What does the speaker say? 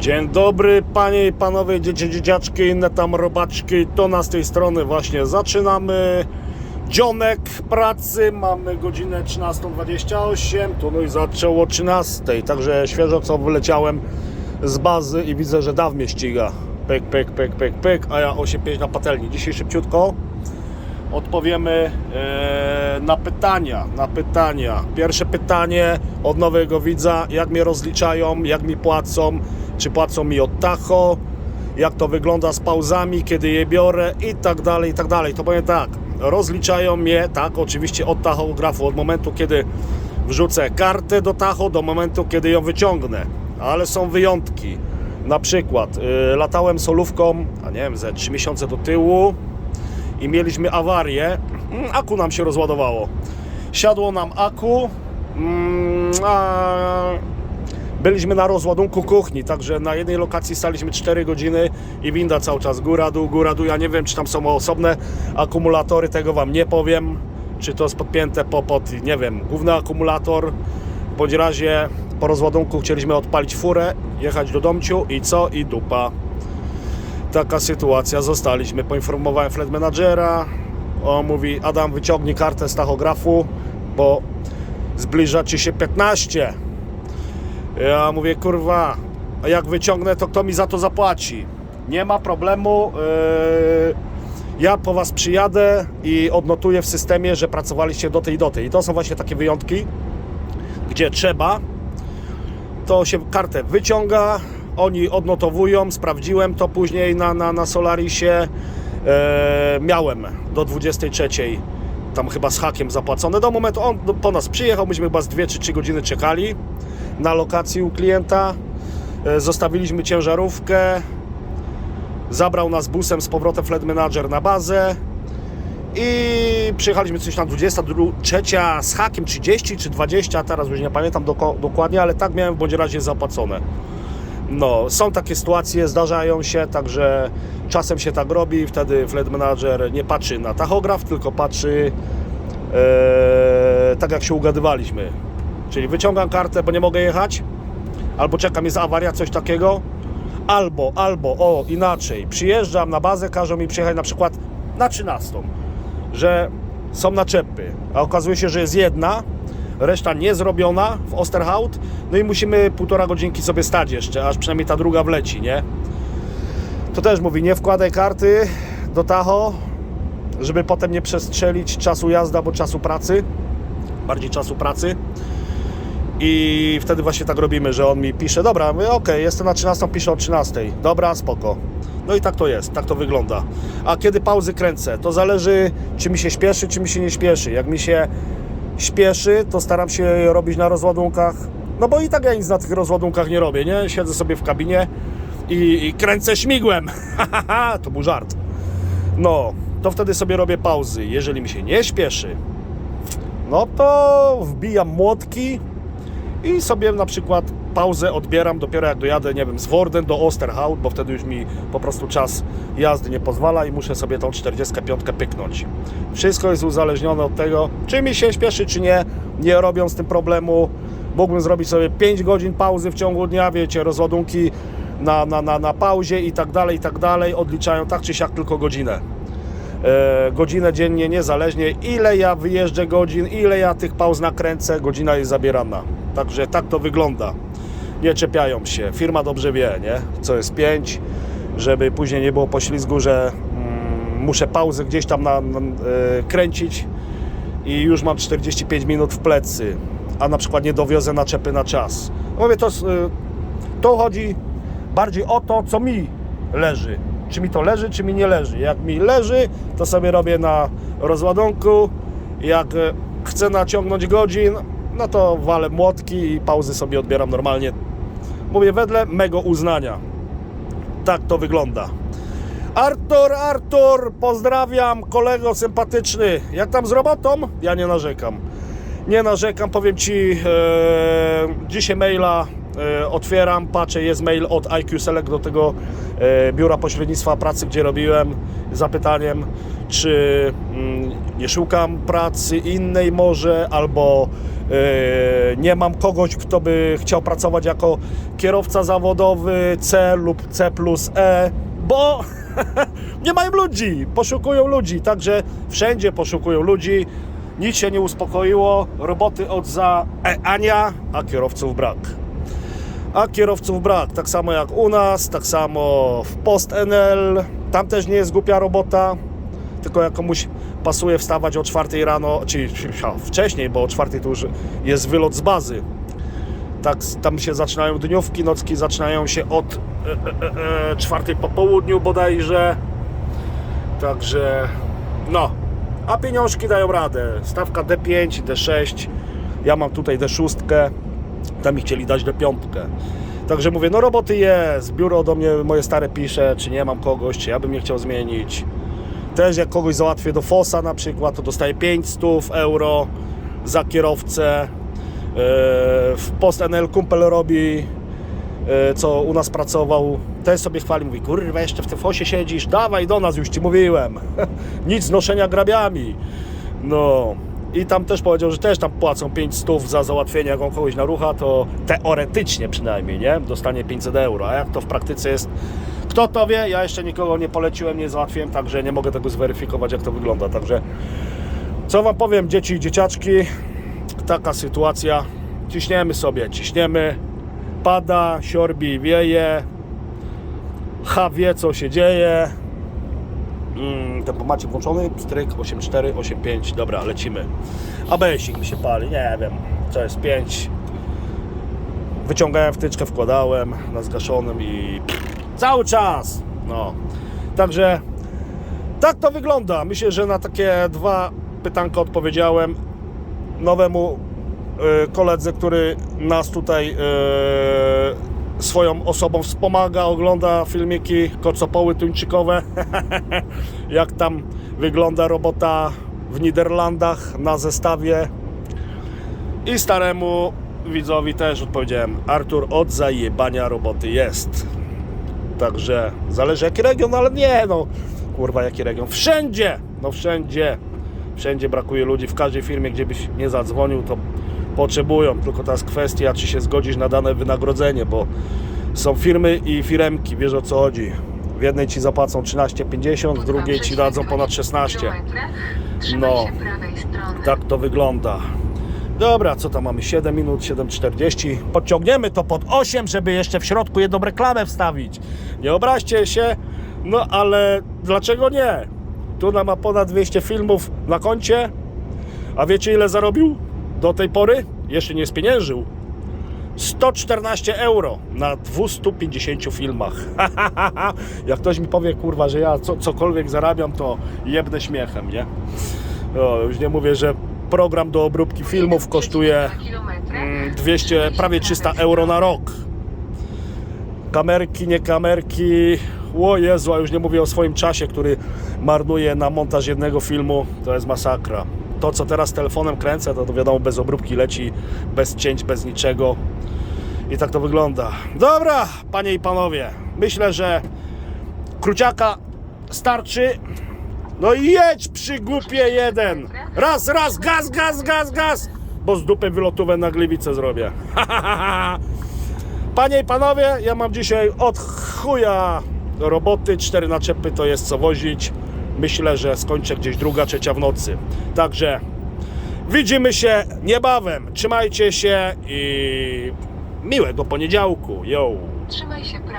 Dzień dobry panie i panowie, dzieci, dzieciaczki, inne tam robaczki. To na z tej strony właśnie zaczynamy. Dzionek pracy, mamy godzinę 13.28, tu no i zaczęło 13, także świeżo co wyleciałem z bazy i widzę, że daw mnie ściga. Pyk, pyk, pyk, pyk, pyk, a ja 8.5 na patelni. Dzisiaj szybciutko odpowiemy e, na pytania, na pytania. Pierwsze pytanie od nowego widza, jak mnie rozliczają, jak mi płacą, czy płacą mi od Tacho, jak to wygląda z pauzami, kiedy je biorę i tak dalej, i tak dalej. To powiem tak, rozliczają mnie, tak, oczywiście od tachografu, od momentu, kiedy wrzucę kartę do tacho, do momentu, kiedy ją wyciągnę, ale są wyjątki. Na przykład y, latałem solówką, a nie wiem, ze 3 miesiące do tyłu, i mieliśmy awarię. Mm, Aku nam się rozładowało. Siadło nam aku. mm, A byliśmy na rozładunku kuchni, także na jednej lokacji staliśmy 4 godziny i winda cały czas góra, dół, góra, dół. Ja nie wiem, czy tam są osobne akumulatory, tego Wam nie powiem. Czy to jest podpięte po, pod, nie wiem, główny akumulator. W bądź razie po rozładunku chcieliśmy odpalić furę, jechać do domciu i co? I dupa taka sytuacja, zostaliśmy. Poinformowałem flight managera. On mówi: Adam, wyciągnij kartę z tachografu, bo zbliża ci się 15. Ja mówię: Kurwa, a jak wyciągnę, to kto mi za to zapłaci? Nie ma problemu. Yy, ja po was przyjadę i odnotuję w systemie, że pracowaliście do tej i do tej. I to są właśnie takie wyjątki, gdzie trzeba to się kartę wyciąga, oni odnotowują, sprawdziłem to później na, na, na Solarisie. E, miałem do 23, tam chyba z hakiem zapłacone. Do momentu on po nas przyjechał, myśmy chyba z 2 czy 3 godziny czekali na lokacji u klienta. E, zostawiliśmy ciężarówkę, zabrał nas busem z powrotem flight manager na bazę. I przyjechaliśmy coś na 23 z hakiem 30 czy 20, teraz już nie pamiętam dokładnie, ale tak miałem w bądź razie zapłacone. No, są takie sytuacje, zdarzają się, także czasem się tak robi, wtedy flight manager nie patrzy na tachograf, tylko patrzy e, tak jak się ugadywaliśmy. Czyli wyciągam kartę, bo nie mogę jechać, albo czekam, jest awaria, coś takiego, albo, albo, o, inaczej, przyjeżdżam na bazę, każą mi przyjechać na przykład na 13, że są naczepy, a okazuje się, że jest jedna, reszta nie zrobiona w Osterhout, no i musimy półtora godzinki sobie stać jeszcze, aż przynajmniej ta druga wleci, nie? To też mówi, nie wkładaj karty do Tacho, żeby potem nie przestrzelić czasu jazdy albo czasu pracy, bardziej czasu pracy. I wtedy właśnie tak robimy, że on mi pisze, dobra, mówię, okej, jestem na 13, piszę o 13, dobra, spoko. No i tak to jest, tak to wygląda. A kiedy pauzy kręcę, to zależy, czy mi się śpieszy, czy mi się nie śpieszy. Jak mi się śpieszy, to staram się robić na rozładunkach. No bo i tak ja nic na tych rozładunkach nie robię, nie? Siedzę sobie w kabinie i, i kręcę śmigłem. to był żart. No, to wtedy sobie robię pauzy. Jeżeli mi się nie śpieszy, no to wbijam młotki i sobie na przykład pauzę odbieram dopiero jak dojadę, nie wiem, z Worden do Osterhout, bo wtedy już mi po prostu czas jazdy nie pozwala i muszę sobie tą 45 pyknąć. Wszystko jest uzależnione od tego, czy mi się śpieszy, czy nie. Nie robią z tym problemu. Mógłbym zrobić sobie 5 godzin pauzy w ciągu dnia, wiecie, rozładunki na, na, na, na pauzie i tak dalej, i tak dalej. Odliczają tak czy siak tylko godzinę e, godzinę dziennie, niezależnie ile ja wyjeżdżę godzin, ile ja tych pauz nakręcę, godzina jest zabierana. Także tak to wygląda. Nie czepiają się. Firma dobrze wie, nie? Co jest 5, żeby później nie było poślizgu, że mm, muszę pauzę gdzieś tam na, na, e, kręcić i już mam 45 minut w plecy, a na przykład nie dowiozę naczepy na czas. Mówię, to, y, to chodzi bardziej o to, co mi leży. Czy mi to leży, czy mi nie leży. Jak mi leży, to sobie robię na rozładunku. Jak e, chcę naciągnąć godzin, no to walę młotki i pauzy sobie odbieram normalnie. Mówię wedle mego uznania. Tak to wygląda. Artur, Artur, pozdrawiam, kolego sympatyczny. Jak tam z robotą? Ja nie narzekam. Nie narzekam, powiem Ci, e, dzisiaj maila e, otwieram, patrzę, jest mail od IQ Select do tego e, biura pośrednictwa pracy, gdzie robiłem, zapytaniem, czy mm, nie szukam pracy innej może, albo Nie mam kogoś, kto by chciał pracować jako kierowca zawodowy C lub C plus E, bo nie mają ludzi, poszukują ludzi, także wszędzie poszukują ludzi. Nic się nie uspokoiło, roboty od za e, Ania, a kierowców brak. A kierowców brak, tak samo jak u nas, tak samo w Post NL. Tam też nie jest głupia robota, tylko jak komuś pasuje wstawać o 4 rano, czyli wcześniej, bo o 4 to już jest wylot z bazy. Tak, tam się zaczynają dniówki, nocki zaczynają się od e, e, e, 4 po południu bodajże. Także no, a pieniążki dają radę. Stawka D5, D6. Ja mam tutaj D6. Tam mi chcieli dać D5. Także mówię, no roboty jest. Biuro do mnie moje stare pisze, czy nie mam kogoś, czy ja bym nie chciał zmienić. Też jak kogoś załatwię do FOSA na przykład, to dostaję 500 euro za kierowcę. Yy, W Post NL kumpel robi, yy, co u nas pracował, też sobie chwali, mówi, kurwa, jeszcze w tym fosie siedzisz, dawaj do nas, już ci mówiłem. Nic noszenia grabiami. No. I tam też powiedział, że też tam płacą 5 stów za załatwienie, jak on kogoś narucha, to teoretycznie przynajmniej, nie? Dostanie 500 euro. A jak to w praktyce jest, kto to wie? Ja jeszcze nikogo nie poleciłem, nie załatwiłem, także nie mogę tego zweryfikować, jak to wygląda. Także co wam powiem, dzieci i dzieciaczki, taka sytuacja. Ciśniemy sobie, ciśniemy. Pada, siorbi, wieje. H wie, co się dzieje. Mm, tempomacie włączony, stryk 8.4, 8.5, dobra, lecimy. ABS-ik mi się pali, nie wiem, co jest 5. Wyciągałem wtyczkę, wkładałem na zgaszonym i cały czas, no. Także tak to wygląda. Myślę, że na takie dwa pytanka odpowiedziałem nowemu y, koledze, który nas tutaj y, swoją osobą wspomaga, ogląda filmiki kocopoły tuńczykowe, jak tam wygląda robota w Niderlandach na zestawie. I staremu widzowi też odpowiedziałem, Artur, od zajebania roboty jest. Także zależy jaki region, ale nie no, kurwa jaki region. Wszędzie, no wszędzie, wszędzie brakuje ludzi. W każdej firmie, gdzie byś nie zadzwonił, to potrzebują. Tylko teraz kwestia, czy się zgodzisz na dane wynagrodzenie, bo są firmy i firemki, wiesz o co chodzi. W jednej ci zapłacą 13,50, w drugiej ci dadzą ponad 16. No. No. Tak to wygląda. Dobra, co tam mamy? 7 minut, 7.40. Podciągniemy to pod 8, żeby jeszcze w środku jedną reklamę wstawić. Nie obraźcie się, no ale dlaczego nie? Tuna ma ponad 200 filmów na koncie, a wiecie ile zarobił do tej pory? Jeszcze nie spieniężył. 114 euro na 250 filmach. Jak ktoś mi powie, kurwa, że ja co, cokolwiek zarabiam, to jebnę śmiechem, nie? O, już nie mówię, że program do obróbki filmów kosztuje mm, 200, prawie 300 euro na rok. Kamerki, nie kamerki. O Jezu, a już nie mówię o swoim czasie, który marnuję na montaż jednego filmu. To jest masakra. To, co teraz telefonem kręcę, to, to wiadomo, bez obróbki leci, bez cięć, bez niczego. I tak to wygląda. Dobra, panie i panowie, myślę, że kruciaka starczy. No i jedź przy głupie jeden. Raz, raz, gaz, gaz, gaz, gaz. Bo z dupy wylotówę na gliwicę zrobię. Panie i panowie, ja mam dzisiaj od chuja roboty. Cztery naczepy to jest co wozić. Myślę, że skończę gdzieś druga, trzecia w nocy. Także widzimy się niebawem. Trzymajcie się i miłego poniedziałku. Yo! Trzymaj się prawej